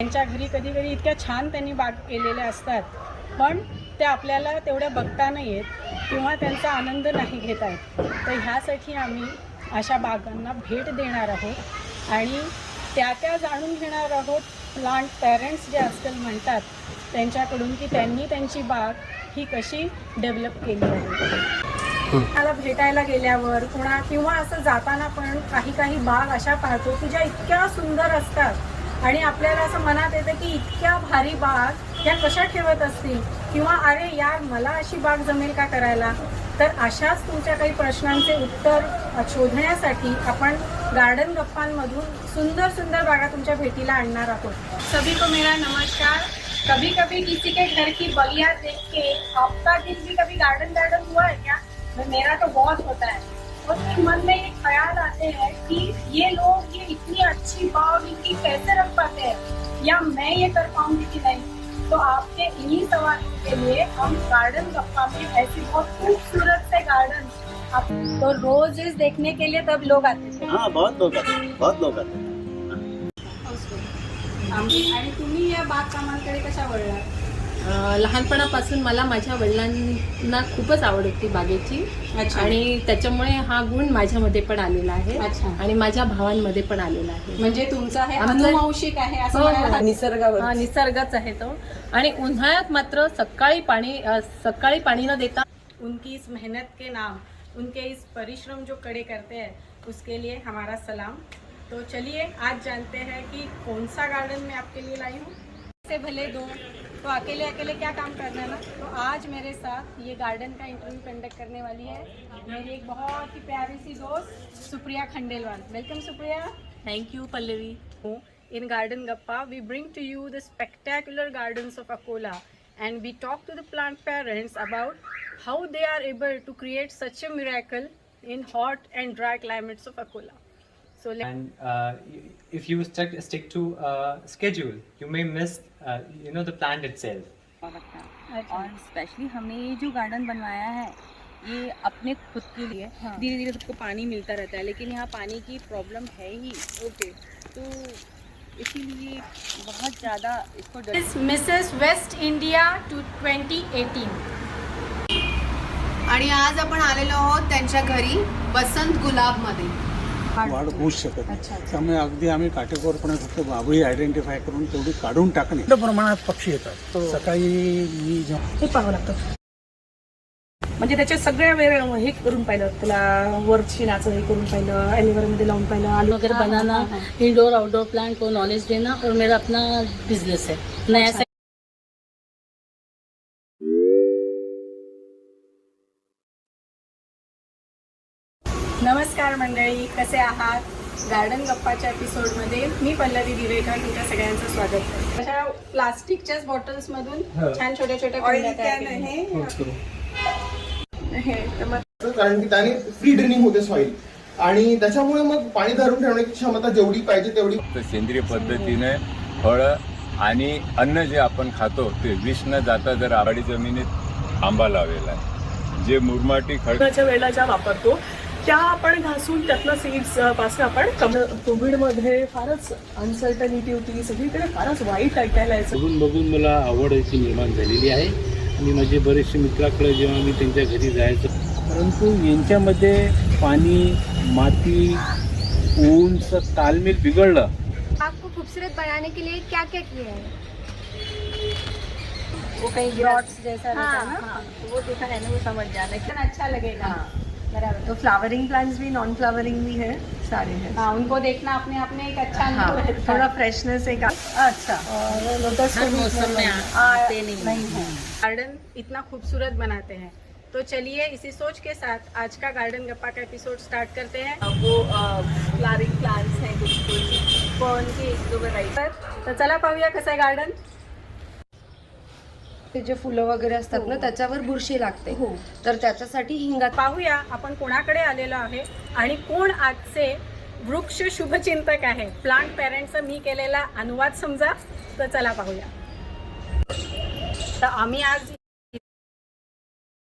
त्यांच्या घरी कधी कधी इतक्या छान त्यांनी बाग केलेल्या असतात पण ते आपल्याला तेवढ्या बघता नाही येत किंवा त्यांचा आनंद नाही घेता येत तर ह्यासाठी आम्ही अशा बागांना भेट देणार आहोत आणि त्या त्या जाणून घेणार आहोत. प्लांट पॅरेंट्स जे आजकाल म्हणतात त्यांच्याकडून की त्यांनी त्यांची बाग ही कशी डेव्हलप केली आहे. मला भेटायला गेल्यावर कुणा किंवा असं जाताना पण काही काही बाग अशा पाहतो की ज्या इतक्या सुंदर असतात. आणि आपल्याला असं मनात येतं की इतक्या भारी बाग त्या कशा ठेवत असतील? किंवा अरे यार मला अशी बाग जमेल का करायला? तर अशाच तुमच्या काही प्रश्नांचे उत्तर शोधण्यासाठी आपण गार्डन गप्पांमधून सुंदर सुंदर बागा तुमच्या भेटीला आणणार आहोत. सभी को मेरा नमस्कार. कभी कभी किसी के घर की बगिया देख के आपका दिल भी कभी गार्डन गार्डन हुआ है क्या? मेरा तो बहुत होता है। और फिर मन में ये ख्याल आते हैं कि ये लोग ये इतनी अच्छी बाग इनकी कैसे रख पाते हैं? या मैं ये कर पाऊँगी कि नहीं? तो आपके इन्हीं सवालों के लिए हम गार्डन गप्पा में ऐसी बहुत खूबसूरत से गार्डन आप तो रोज इस देखने के लिए तब लोग आते थे। हाँ बहुत लोग आते हैं, बहुत लोग आते हैं। आणि तुम्ही या बागकामांकडे कशा वळला अ, लहानपणापासून मला माझ्या वडिलांना खूपच आवड होती बागेची. अच्छा. आणि त्याच्यामुळे हा गुण माझ्यामध्ये पण आलेला आहे. आणि माझ्या भावांमध्ये पण आलेला आहे. म्हणजे तुमचा आहे असं हो, हो. निसर्गावर निसर्गच आहे तो. आणि उन्हाळ्यात मात्र सकाळी पाणी सकाळी पाणी न देता उनकी इस मेहनत के नाम उनके इस परिश्रम जो कड़े करते हैं उसके लिए हमारा सलाम. तो चलिए आज जानते हैं कि कौन सा गार्डन मैं आपके लिए लाई हूँ? से भले दो तो अकेले अकेले क्या काम करना है ना? तो आज मेरे साथ ये गार्डन का इंटरव्यू कंडक्ट करने वाली है। मेरी एक बहुत ही प्यारी सी दोस्त, Supriya Khandelwal. Welcome Supriya. Thank you Pallavi. हूँ इन गार्डन गप्पा we bring to you the spectacular gardens of Akola and we talk to the plant parents about how they are able to create such a miracle in hot and dry climates of Akola So, and uh, if you stick, stick to a schedule you may miss uh, you know the plant itself. अच्छा और specially हमने ये जो garden बनवाया है ये अपने खुद के लिए धीरे धीरे सबको पानी मिलता रहता है लेकिन यहाँ पानी की प्रॉब्लम है ही। ओके तो इसीलिए बहुत ज़्यादा इसको Mrs. West India to 2018. आणि आज आपण आलेलो आहोत त्यांच्या घरी वसंत गुलाबमध्ये. वाढ होऊच शकत नाही. त्यामुळे अगदी आम्ही काटेकोरपणे फक्त बाबळी आयडेंटिफाय करून तेवढी काढून टाकणे. मोठ्या प्रमाणात पक्षी येतात. सकाळी मी जेव्हा हे पाहावं लागतं. म्हणजे त्याच्या सगळ्या वेळ हे करून पाहिलं. त्याला वरची नाचं हे करून पाहिलं ॲलिवर मध्ये लावून पाहिलं आलू अगर बनाना इंडोर आउटडोर प्लांट को नॉलेज देना और मेरा अपना बिजनेस है नया नमस्कार मंडळी कसे आहात? गार्डन गप्पाच्या एपिसोडमध्ये मी पल्लवी दिवेकर तुमच्या सगळ्यांचं स्वागत करते. अशा प्लास्टिकच्याच बॉटल्समधून छान छोट्या छोट्या कुंड्या तयार केल्या. कारण की त्याने फ्री ड्रेनिंग होते सॉइल आणि त्याच्यामुळे मग पाणी धरून ठेवण्याची क्षमता जेवढी पाहिजे तेवढी तर सेंद्रिय पद्धतीने फळं आणि अन्न जे आपण खातो ते विष न जाता जर आबाडी जमिनीत आंबा लावलेला आहे. जे मुरमाटी खड लग्नाच्या वेळेला ज्या वापरतो त्या आपण घासून त्यातलं सीड्सपासून आपण कोविडमध्ये फारच अनसर्टनिटी होती. सगळीकडे फारच वाईट ऐकायला यायचं बघून बघून मला आवड याची निर्माण झालेली आहे. आणि माझे बरेचसे मित्राकडे जेव्हा मी त्यांच्या घरी जायचो परंतु यांच्यामध्ये पाणी माती ऊनचं तालमेल बिघडलं. आपको खूबसूरत बनाने के लिए क्या क्या किया है? वो कहीं डॉट्स जैसा रहता है ना? हाँ, वो देखा है ना वो समझ जाना कितना अच्छा लगेगा? बराबर. तो फ्लावरिंग प्लांट्स भी नॉन फ्लावरिंग भी है सारे हैं. हाँ उनको देखना अपने आप में एक अच्छा हाँ, है। थोड़ा फ्रेशनेस एक अच्छा। और लोटस मौसम में आते नहीं नहीं है। गार्डन इतना खूबसूरत बनाते हैं। तो चलिए इसी सोच के साथ आज का गार्डन गप्पा का एपिसोड स्टार्ट करते हैं। वो फ्लावरिंग प्लांट्स हैं कुछ कुछ कौन के एक दो तर चला पाहूया कसं आहे गार्डन ते जे फुलं वगैरे असतात ना त्याच्यावर बुरशी लागते. तर त्याच्यासाठी हिंगात पाहूया आपण कोणाकडे आलेलो आहे आणि कोण आजचे वृक्ष शुभचिंतक आहे? प्लांट पॅरेंटचा मी केलेला अनुवाद समजा तर चला पाहूया. तर आम्ही आज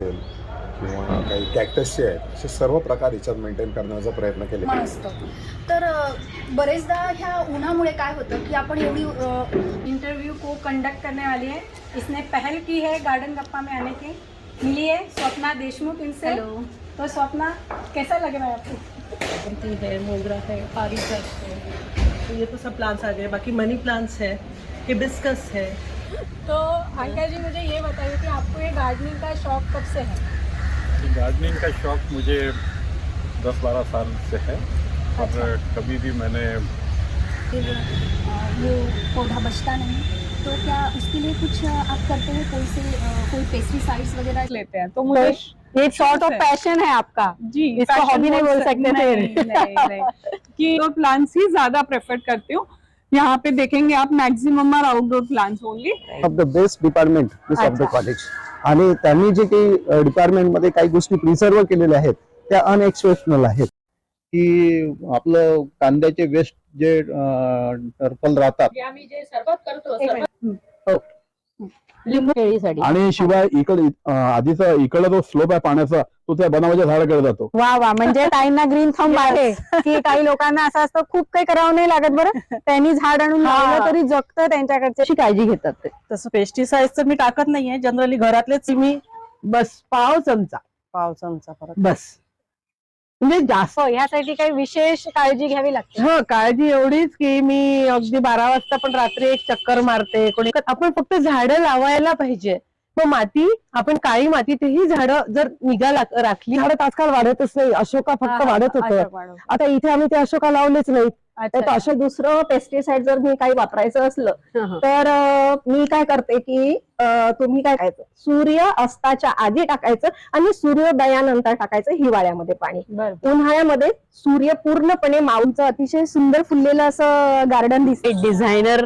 किंवा काही कॅक्टसचे आहेत असे सर्व प्रकार याच्यात मेंटेन करण्याचा प्रयत्न केले. मन असतं. तर बरेचदा ह्या उन्हामुळे काय होतं की आपण एवढी इंटरव्यू को कंडक्ट करने वाली है इसने पहल की है गार्डन गप्पा में आने की. मिली है स्वप्ना देशमुख इनसे. हेलो तो स्वप्ना कैसा लग रहा है आपको? है मोगरा है पारिजात है। तो ये तो सब प्लांट्स आ गए बाकी मनी प्लांट्स है हिबिस्कस है। तो अंकल जी मुझे ये बताइए कि आपको ये गार्डनिंग का शौक कब से है? गार्डनिंग का शौक मुझे 10-12 साल से है। और कभी भी मैंने फिर वो पौधा बचता नहीं तो क्या उसके लिए कुछ आप करते हैं? कोई से कोई पेस्टिसाइड्स वगैरह लेते हैं? तो मुझे ये सॉर्ट ऑफ़ पैशन है। आपका। जी इसको hobby नहीं बोल सकते नहीं, फिर। नहीं, नहीं, कि तो प्लांट्स ही ज़्यादा प्रेफर करती हूँ। यहाँ पे देखेंगे आप मैक्सिमम आर आउटडोर प्लांट्स होंगे of the best department of the college आणि त्यांनी जे काही डिपार्टमेंटमध्ये काही गोष्टी प्रिझर्व केलेल्या आहेत त्या अनएक्सेप्शनल आहेत. की आपलं कांद्याचे वेस्ट जे टर्पल राहतात. लिंबू केळीसाठी. आणि शिवाय इकडे आधीचा इकडला जो स्लोप आहे पाण्याचा तो त्या बनावाच्या झाडाकडे जातो. वा वा. म्हणजे काहींना ग्रीन थंब आहे की काही लोकांना असं असतं खूप काही करावं नाही लागत बरं. त्यांनी झाड आणून लावलं तरी जगतं त्यांच्याकडची. अशी काळजी घेतात ते. तसं पेस्टिसाइडचं मी टाकत नाहीये. जनरली घरातलेच मी बस पाव चमचा. पाव चमचा परत बस. म्हणजे जास्त हो ह्यासाठी काही विशेष काळजी घ्यावी लागते. हा काळजी एवढीच की मी अगदी बारा वाजता पण रात्री एक चक्कर मारते कोणी आपण फक्त झाडं लावायला पाहिजे. मग माती आपण काळी माती तेही झाडं जर निगा लाग- राखली झाडं आजकाल वाढतच नाही अशोका फक्त वाढत होतं. आता इथे आम्ही ते अशोका लावलेच नाही तर असं दुसरं पेस्टिसाइड जर मी काही वापरायचं असलं तर मी काय करते की तुम्ही काय करायचं? सूर्य अस्ताच्या आधी टाकायचं आणि सूर्योदयानंतर टाकायचं हिवाळ्यामध्ये पाणी. उन्हाळ्यामध्ये सूर्य पूर्णपणे माऊंचं अतिशय सुंदर फुललेलं असं गार्डन दिसते. डिझायनर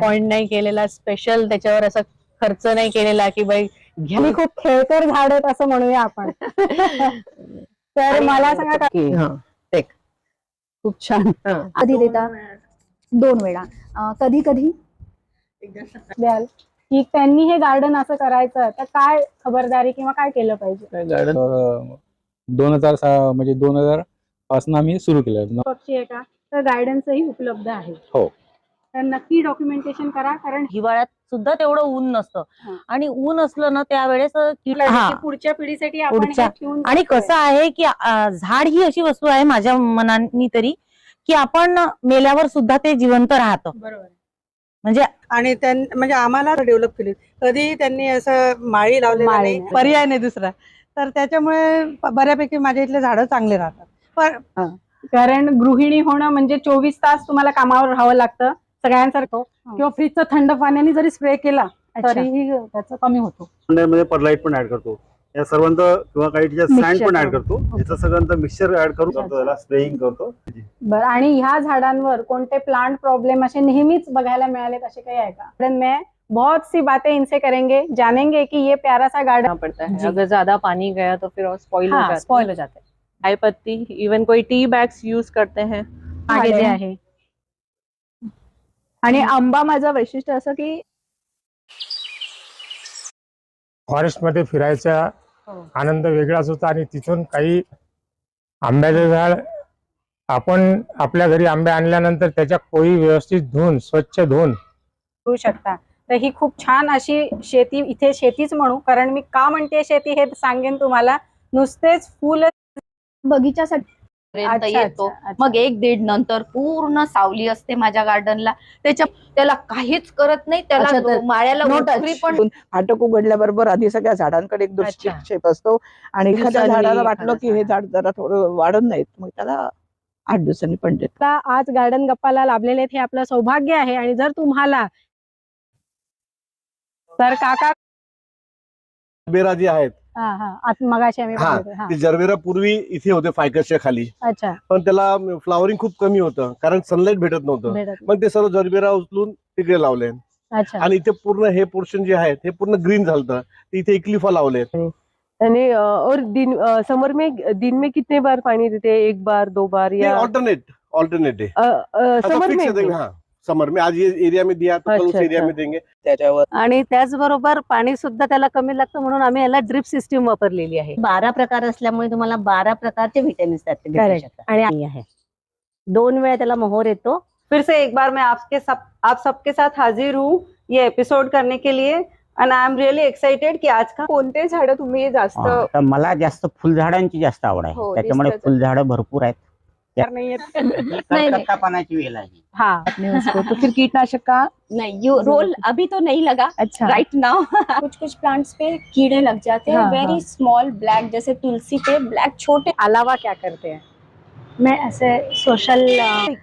पॉइंट नाही केलेला स्पेशल त्याच्यावर असं खर्च नाही केलेला की बाई घ्या. खूप खेळकर झाड आहेत असं म्हणूया आपण. तर मला सांगा का- खूप छान. कधी देता. दोन वेळा. कधी कधी? द्याल. की त्यांनी हे गार्डन असं करायचं तर काय खबरदारी किंवा काय केलं पाहिजे? गार्डन दोन हजार म्हणजे दोन हजारपासून आम्ही सुरू केलं. पक्षी आहे का? तर गायडन्सही उपलब्ध आहे. हो. तर नक्की डॉक्युमेंटेशन करा कारण हिवाळ्यात सुद्धा तेवढं ऊन नसतं. हा. आणि ऊन असलं ना त्यावेळेस कीड हा. पुढच्या पिढीसाठी आपण हे पुढच्या- ठेवून आणि जातोय. कसं आहे की अं, झाड ही अशी वस्तू आहे माझ्या मनानी तरी की आपण मेल्यावर सुद्धा ते जिवंत राहतं. बरोबर. म्हणजे आणि त्यां म्हणजे आम्हाला डेव्हलप केली. कधी त्यांनी असं माळी लावलेला माळी नाही. नाही. पर्याय नाही दुसरा. तर त्याच्यामुळे बऱ्यापैकी माझ्या इथले झाडं चांगले राहतात. पण कारण गृहिणी होणं म्हणजे चोवीस तास तुम्हाला कामावर राहावं लागतं. सगळ्यांसारखं. किंवा फ्रीजचं थंड पाण्याने जरी स्प्रे केला. तरीही त्याचं कमी होतो. मध्ये परलाईट पण ऍड करतो. या सर्वांचं किंवा काही सँड पण ऍड. करतो. याचं सगळ्यांचं मिक्सचर ऍड करून करतो त्याला स्प्रेइंग करतो. बरं आणि ह्या झाडांवर कोणते प्लांट प्रॉब्लेम असे नेहमीच बघायला मिळालेत असे काही आहे का? में बहुत सी बातें इनसे करेंगे जानेंगे कि ये प्यारा सा गार्डन पड़ता। है अगर ज्यादा पानी गया तो फिर स्पॉइल हो हाँ जाता स्पॉइल हो जाते हैं. चाय पत्ती इवन कोई टी बैग्स यूज करते हैं. जे आहे. आणि आंबा माझं वैशिष्ट्य असं की फॉरेस्टमध्ये फिरायचा हो. आनंद वेगळाच होता आणि तिथून काही आंब्याचं झाड आपण आपल्या घरी आंबे आणल्यानंतर त्याच्या कोळी व्यवस्थित धुवून स्वच्छ धुवून करू शकता तर ही खूप छान अशी शेती इथे शेतीच म्हणू कारण मी का म्हणते शेती हे सांगेन तुम्हाला नुसतेच फुल बगीच्यासाठी पर्यंत येतो. मग एक दीड नंतर पूर्ण सावली असते माझ्या गार्डनला त्याच्या त्याला काहीच करत नाही त्याला माळ्याला. पण फाटक उघडल्याबरोबर आधी सगळ्या झाडांकडे एक दृष्टिक्षेप असतो आणि एखाद्या झाडाला वाटलं की हे झाड जरा थोडं वाढत नाहीत मग त्याला आठ दिवसांनी पण आज गार्डन गप्पाला लाभलेले आहेत हे आपलं सौभाग्य आहे आणि जर तुम्हाला तर काका जरबेरा जे आहेत मगाशी आम्ही हा. हा, ते जरबेरा पूर्वी इथे होते फायकसच्या खाली. अच्छा. पण त्याला फ्लावरिंग खूप कमी होतं कारण सनलाईट भेटत नव्हतं. भेटत. मग ते सर्व जरबेरा उचलून तिकडे लावले. अच्छा. आणि इथे पूर्ण हे पोर्शन जे आहे हे पूर्ण ग्रीन झालं इथे इकलिफा लावले. आणि और दिन समर में दिन में कितने बार पानी देते? एक बार दो बार ऑल्टरनेट ऑल्टरनेट आहे. समर ते, हा. समर में आज ये एरिया में दिया तो कल उस अच्छा, एरिया अच्छा. में देंगे त्याच्यावर आणि त्याचबरोबर पाणी सुद्धा त्याला कमी लागतं म्हणून आम्ही याला ड्रिप सिस्टीम वापरलेली आहे बारा प्रकार असल्यामुळे तुम्हाला बारा प्रकारचे व्हिटॅमिन्स त्यात भेटू Correct. शकतात. आणि आहे दोन वेळा त्याला मोहर येतो फिर से एक बार मैं आपके सब आप सबके साथ हाजिर हूँ ये एपिसोड करने के लिए and I am really excited की आज का कोणते झाड तुम्ही जास्त हा, तर मला जास्त फुलझाडांची जास्त आवड आहे हो, त्याच्यामुळे दिसतंच. फुलझाडं भरपूर आहेत नहीं नहीं. पानाची वेल आहे. हाँ. तो फिर कीटनाशक का? नहीं यू रोल अभी तो नहीं लगा. अच्छा. राइट नाउ कुछ कुछ प्लांट्स पे कीड़े लग जाते हैं. हाँ, वेरी हाँ. स्मॉल ब्लैक जैसे तुलसी पे ब्लैक छोटे. अलावा क्या करते हैं? मैं ऐसे सोशल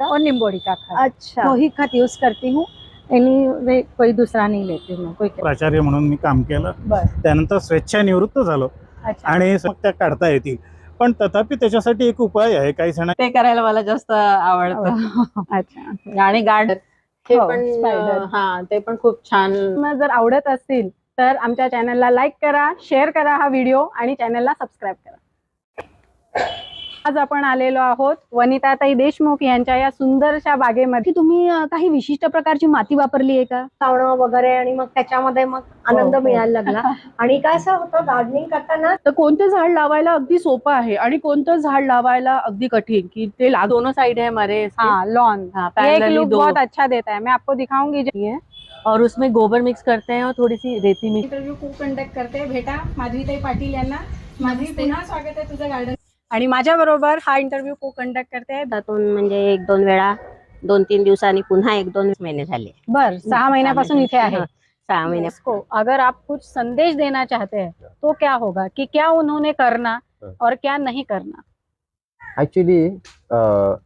और निम्बोड़ी का खाद अच्छा. तो ही खाद यूज करती हूँ। एनी वे कोई दूसरा नहीं लेती हूँ मैं कोई प्राचार्य म्हणून मी काम केलं. बरं. त्यानंतर स्वेच्छानिवृत्त झालो. अच्छा. आणि मग त्या काढता येतील. पण तथापि त्याच्यासाठी एक उपाय आहे काही जण ते करायला मला जास्त आवडतं. अच्छा. आणि गार्डन. हे हो, पण spider. हा ते पण खूप छान. तुम्हाला जर आवडत असतील तर आमच्या चॅनलला लाईक करा शेअर करा हा व्हिडिओ आणि चॅनलला सबस्क्राईब करा. आज आपण आलेलो आहोत वनिताताई देशमुख यांच्या या सुंदरशा बागेमध्ये. की तुम्ही काही विशिष्ट प्रकारची माती वापरली आहे का? लावणं वगैरे आणि मग त्याच्यामध्ये मग आनंद हो. मिळायला लागला. आणि काय असं होतं गार्डनिंग करताना? तर कोणतं झाड लावायला अगदी सोपं आहे आणि कोणतं झाड लावायला अगदी कठीण? की ते लाग- दोनों साइड है हमारे इसके. हाँ लॉन हाँ, ये एक लुक दो बहुत अच्छा देता है मैं आपको दिखाऊंगी जो ये और उसमें गोबर मिक्स करते हैं और थोड़ी सी रेती मिक्स इंटरव्ह्यू खूप कंडक्ट करते भेटा माधवीताई पाटील यांना. माधवी पुन्हा स्वागत आहे तुझं गार्डन आणि माझ्या बरोबर हा इंटरव्ह्यू को कंडक्ट करते त्यातून म्हणजे एक दोन वेळा दोन तीन दिवसांनी पुन्हा एक दोन महिने झाले. बर सहा महिन्यापासून इथे आहे. हा, सहा महिने. इसको अगर आप कुछ संदेश देना चाहते हैं तो क्या होगा? कि क्या उन्होंने करना और क्या नहीं करना? ऍक्च्युली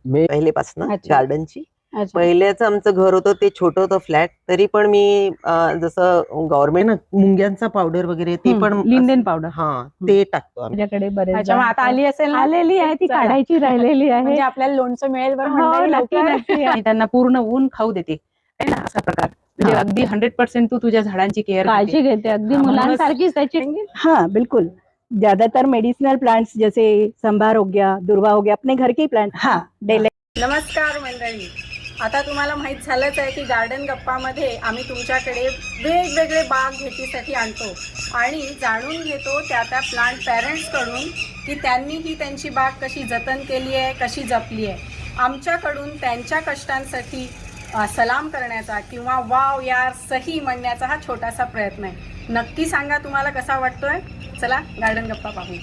मी पहिलेपासून अच्छा. गार्डनची अच्छा. पहिलेच आमचं घर होतं ते छोटं होतं फ्लॅट. तरी पण मी अं, जसं गव्हर्नमेंट मुंग्यांचा पावडर वगैरे ते पण लिंडेन पावडर. हा ते टाकतो आम्ही. माझ्याकडे बरेच अच्छा मग आता आली असेल ना? आलेली आहे ती चला. काढायची राहिलेली आहे. म्हणजे आपल्याला लोणचं मिळेल बरं हो, मंडळी नक्की, लवकर. नक्की. आणि त्यांना पूर्ण ऊन खाऊ देते. है ना, असा प्रकार. म्हणजे अगदी हंड्रेड पर्सेंट तू तुझ्या झाडांची केअर काळजी घेते अगदी हा, म्हणूनच- मुलांसारखीच त्याची. हाँ बिल्कुल. ज्यादातर मेडिसिनल प्लांट्स जैसे संभार हो गया दुर्वा हो गया अपने घर के प्लांट हाँ. डेले नमस्कार मंडळी. आता तुम्हाला माहीत झालंच आहे की गार्डन गप्पामध्ये आम्ही तुमच्याकडे वेगवेगळे बाग भेटीसाठी आणतो. आणि जाणून घेतो त्या त्या प्लांट पॅरेंट्सकडून की त्यांनी ही त्यांची बाग कशी जतन केली आहे कशी जपली आहे. आमच्याकडून त्यांच्या कष्टांसाठी सलाम करण्याचा किंवा वाव यार सही म्हणण्याचा हा छोटासा प्रयत्न आहे. नक्की सांगा तुम्हाला कसा वाटतोय? चला गार्डन गप्पा पाहू